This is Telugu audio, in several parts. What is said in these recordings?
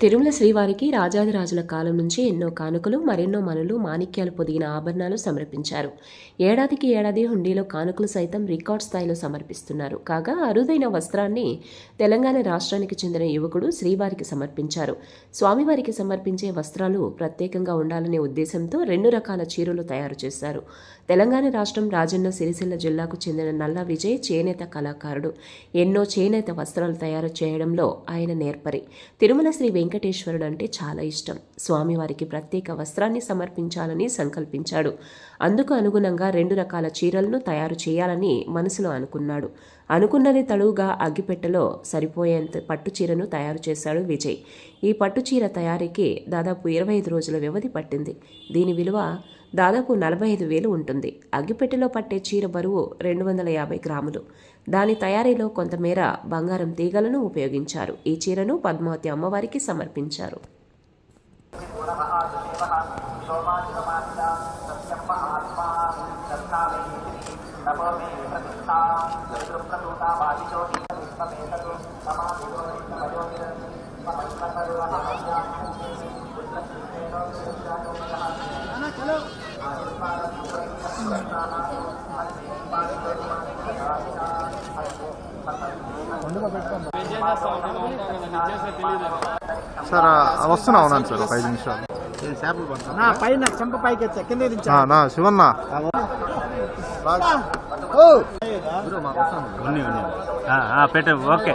తిరుమల శ్రీవారికి రాజాదిరాజుల కాలం నుంచి ఎన్నో కానుకలు మరెన్నో మనులు మాణిక్యాలు పొదిగిన ఆభరణాలు సమర్పించారు. ఏడాదికి ఏడాది హుండీలో కానుకలు సైతం రికార్డ్ స్థాయిలో సమర్పిస్తున్నారు. కాగా అరుదైన వస్త్రాన్ని తెలంగాణ రాష్ట్రానికి చెందిన యువకుడు శ్రీవారికి సమర్పించారు. స్వామివారికి సమర్పించే వస్త్రాలు ప్రత్యేకంగా ఉండాలనే ఉద్దేశంతో రెండు రకాల చీరలు తయారు చేశారు. తెలంగాణ రాష్ట్రం రాజన్న సిరిసిల్ల జిల్లాకు చెందిన నల్ల విజయ్ చేనేత కళాకారుడు. ఎన్నో చేనేత వస్త్రాలు తయారు చేయడంలో ఆయన నేర్పరి. తిరుమల శ్రీ వెంకటేశ్వరుడు అంటే చాలా ఇష్టం. స్వామివారికి ప్రత్యేక వస్త్రాన్ని సమర్పించాలని సంకల్పించాడు. అందుకు అనుగుణంగా రెండు రకాల చీరలను తయారు చేయాలని మనసులో అనుకున్నాడు. అనుకున్నది తడువుగా అగ్గిపెట్టెలో సరిపోయేంత పట్టు చీరను తయారు చేశాడు విజయ్. ఈ పట్టు చీర తయారీకి దాదాపు ఇరవై ఐదు రోజుల వ్యవధి పట్టింది. దీని విలువ దాదాపు నలభై ఐదు వేలు ఉంటుంది. అగ్గిపెట్టెలో పట్టే చీర బరువు రెండు వందల యాభై గ్రాములు. దాని తయారీలో కొంతమేర బంగారం తీగలను ఉపయోగించారు. ఈ చీరను పద్మావతి అమ్మవారికి సమర్పించారు. సార్ వస్తున్నా ఉన్నాను సార్ ఒక ఐదు నిమిషాలు. నా పైన చెంప పైకి ఎత్తా కింద నా శివన్న. పెట్టు okay.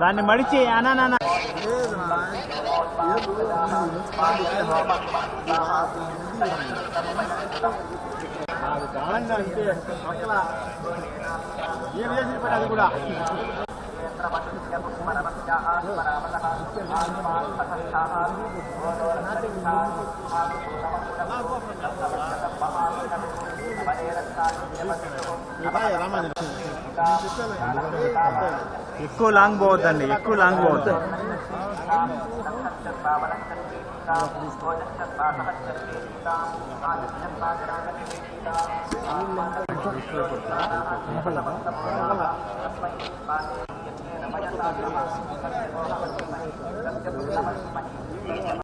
దాన్ని మడిచి అనా నాన్న అది కాలంగా అంటే పక్కల ఏం చేసి అది కూడా ఎక్కువ లాంగ్ పోవద్దండి ఎక్కువ లాంగ్ పోవద్దు